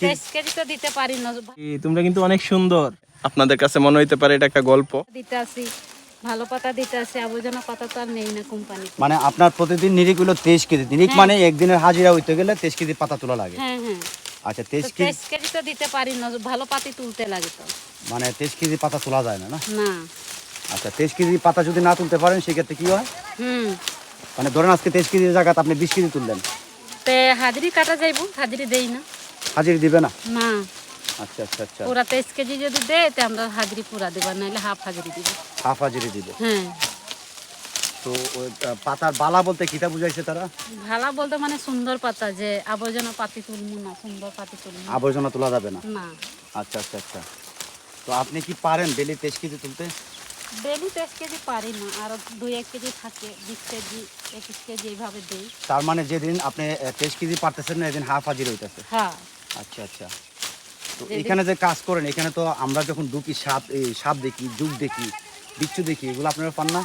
তেইশ কেজি তো দিতে পারি না। তোমরা কিন্তু অনেক সুন্দর। আপনাদের কাছে মনে হইতে পারে এটা একটা গল্প। দিতে আসি ভালো পাতা দিতে আসি আবর্জনা পাতা তো আর নেই না কোম্পানি মানে আপনার প্রতিদিন নিরিখ হলো তেইশ কেজি নিরিখ মানে একদিনের হাজিরা হইতে গেলে তেইশ কেজি পাতা তোলা লাগে। হ্যাঁ হ্যাঁ। আচ্ছা তেইশ কেজি কেজি তো দিতে পারি না ভালো পাতি তুলতে লাগে তো। মানে তেইশ কেজি পাতা তোলা যায় না না? না। আচ্ছা তেইশ কেজি পাতা যদি না তুলতে পারেন সেক্ষেত্রে কি হয়? হুম। মানে ধরেন আজকে তেইশ কেজির জায়গাতে আপনি বিশ কেজি তুললেন। তে হাজিরি কাটা যাইব হাজিরি দেই না। হাজির দিবে না? না। আচ্ছা আচ্ছা আচ্ছা। পুরা তেইশ কেজি যদি দেয় তে আমরা হাজিরি পুরা দেব নাহলে হাফ হাজিরি দিব। হাফ হাজিরি দিবে? হ্যাঁ। তো পাতার বালা বলতে কিতা বুঝাইছে তারা? ভালা বলতে মানে সুন্দর পাতা যে আবর্জনা পাতি তুলবো না সুন্দর পাতি তুলবো আবর্জনা তোলা যাবে না? না। আচ্ছা আচ্ছা আচ্ছা। তো আপনি কি পারেন ডেলি তেইশ কেজি তুলতে? ডেলি তেইশ কেজি পারি না আর দুই এক কেজি থাকে বিশ কেজি একুশ কেজি এইভাবে দিই। তার মানে যেদিন আপনি তেইশ কেজি পারতেছেন না এদিন হাফ হাজির হইতেছে? হ্যাঁ। আচ্ছা আচ্ছা। তো এখানে যে কাজ করেন এখানে তো আমরা যখন ঢুকি সাপ এই সাপ দেখি যুগ দেখি বিচ্ছু দেখি এগুলো আপনারা পান না?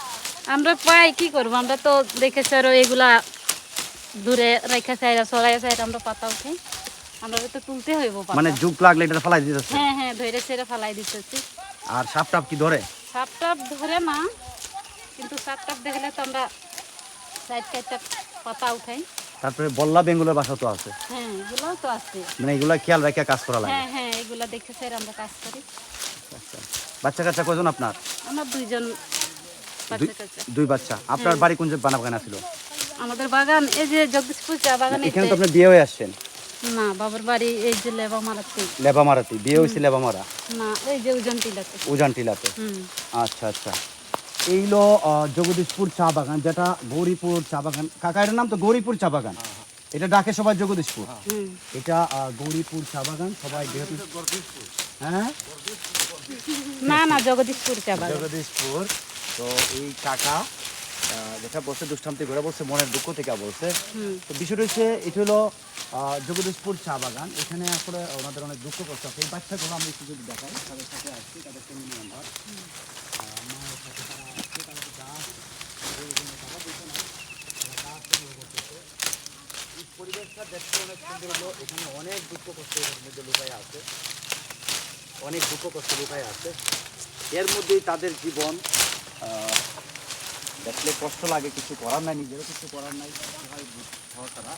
আমরা পাই কি করব? আমরা তো দেখেছি আরও এগুলা দূরে রেখে চাই সরাই চাই আমরা পাতা উঠে। আমরা তো তুলতে হইব মানে যুগ লাগলে এটা ফালাই দিতেছে হ্যাঁ হ্যাঁ ধরে ছেড়ে ফালাই দিতেছি আর সাপ টাপ কি ধরে? সাপ টাপ ধরে না কিন্তু সাপ টাপ দেখলে তো আমরা সাইড সাইডটা পাতা উঠাই। তারপরে বল্লা বেঙ্গলের বাসা তো আছে। হ্যাঁ এগুলোও তো আছে। মানে এগুলা খেয়াল রেখে কাজ করা লাগে। হ্যাঁ হ্যাঁ এগুলা দেখে স্যার আমরা কাজ করি। আচ্ছা। বাচ্চা কাচ্চা কজন আপনার? আমার দুইজন বাচ্চা কাচ্চা দুই বাচ্চা। আপনার বাড়ি কোন বানা বাগান ছিল আমাদের বাগান এই যে জগদীশপুর চা বাগান এখানে তো আপনি বিয়ে হয়ে আসছেন? না বাবার বাড়ি এই যে লেবা মারাতে লেবা মারাতি বিয়ে হয়েছে লেবা মারা? না এই যে ওজন টিলাতে উজান টিলাতে আচ্ছা আচ্ছা। এইলো জগদীশপুর চা বাগান যেটা গৌরীপুর চা বাগান। কাকা এটার নাম তো গৌরীপুর চা বাগান? এটা ডাকে সবাই জগদীশপুর? এটা গৌরীপুর চা বাগান সবাই যেহেতু হ্যাঁ? না না জগদীশপুর চা বাগান। জগদীশপুর। তো এই কাকা যেটা বলছে দুষ্টান্তি ঘুরে বলছে মনের দুঃখ থেকে বলছে। তো বিষয়টা হচ্ছে এটা হলো জগদীশপুর চা বাগান। এখানে আসলে ওনাদের অনেক দুঃখ কষ্ট আছে এই বাচ্চাগুলো আমি একটু যদি দেখাই তাদের সাথে আসছি তাদের ফ্যামিলি মেম্বার পরিবেশটা অনেক এখানে অনেক দুঃখ কষ্ট এর লুকাই আছে অনেক দুঃখ কষ্ট আছে এর মধ্যেই তাদের জীবন দেখলে কষ্ট লাগে কিছু করার নাই নিজেরও কিছু করার নাই ছাড়া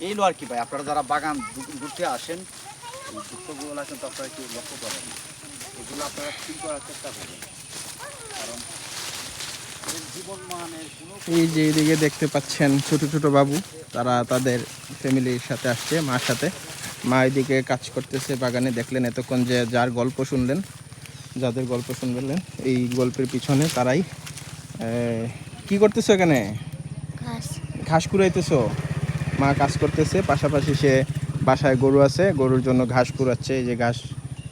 এইলো আর কি ভাই আপনারা যারা বাগান ঘুরতে আসেন দুঃখগুলো কিন্তু আপনারা একটু লক্ষ্য করেন এগুলো আপনারা ঠিক করার চেষ্টা করবেন কারণ এদের জীবন মানের কোনো এই যে এদিকে দেখতে পাচ্ছেন ছোট ছোট বাবু তারা তাদের ফ্যামিলির সাথে আসছে মার সাথে। মা এদিকে কাজ করতেছে বাগানে দেখলেন এতক্ষণ যে যার গল্প শুনলেন যাদের গল্প শুনলেন এই গল্পের পিছনে তারাই কি করতেছো এখানে? ঘাস। কুড়াইতেছো? মা কাজ করতেছে পাশাপাশি সে বাসায় গরু আছে গরুর জন্য ঘাস কুড়াচ্ছে এই যে ঘাস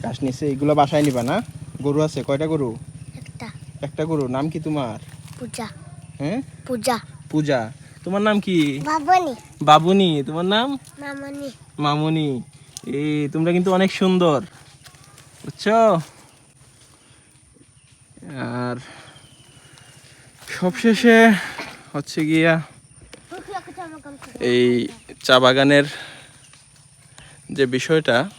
ঘাস নিছে এইগুলো বাসায় নিবা না? গরু আছে কয়টা গরু? একটা। একটা গরু নাম কি তোমার? পূজা। হ্যাঁ? পূজা। পূজা। তোমার নাম কি? বাবনি। বাবুনি। তোমার নাম? মামনি। মামুনি। এই তোমরা কিন্তু অনেক সুন্দর। বুঝছ? আর সবশেষে হচ্ছে গিয়া এই চা বাগানের যে বিষয়টা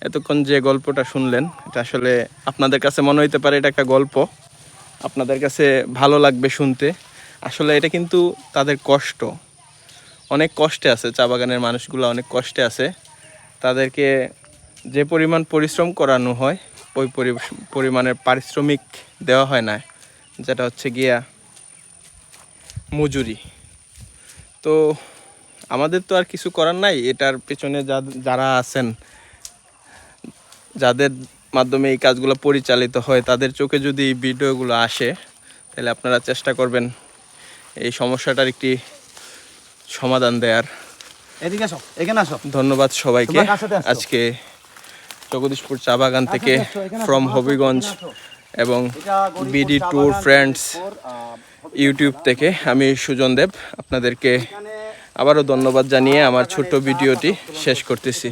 এতক্ষণ যে গল্পটা শুনলেন এটা আসলে আপনাদের কাছে মনে হইতে পারে এটা একটা গল্প। আপনাদের কাছে ভালো লাগবে শুনতে। আসলে এটা কিন্তু তাদের কষ্ট। অনেক কষ্টে আছে চা বাগানের মানুষগুলো, অনেক কষ্টে আছে। তাদেরকে যে পরিমাণ পরিশ্রম করানো হয়, ওই পরিমাণের পারিশ্রমিক দেওয়া হয় না। যেটা হচ্ছে গিয়া মজুরি। তো আমাদের তো আর কিছু করার নাই, এটার পেছনে যারা আছেন, যাদের মাধ্যমে এই কাজগুলো পরিচালিত হয় তাদের চোখে যদি এই ভিডিওগুলো আসে তাহলে আপনারা চেষ্টা করবেন এই সমস্যাটার একটি সমাধান দেওয়ার এদিকে আসো এখানে আসো। ধন্যবাদ সবাইকে? আজকে জগদীশপুর চা বাগান থেকে ফ্রম হবিগঞ্জ এবং বিডি ট্যুর ফ্রেন্ডস ইউটিউব থেকে আমি সুজন দেব। আপনাদেরকে আবারও ধন্যবাদ জানিয়ে আমার ছোট্ট ভিডিওটি শেষ করতেছি।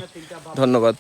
ধন্যবাদ।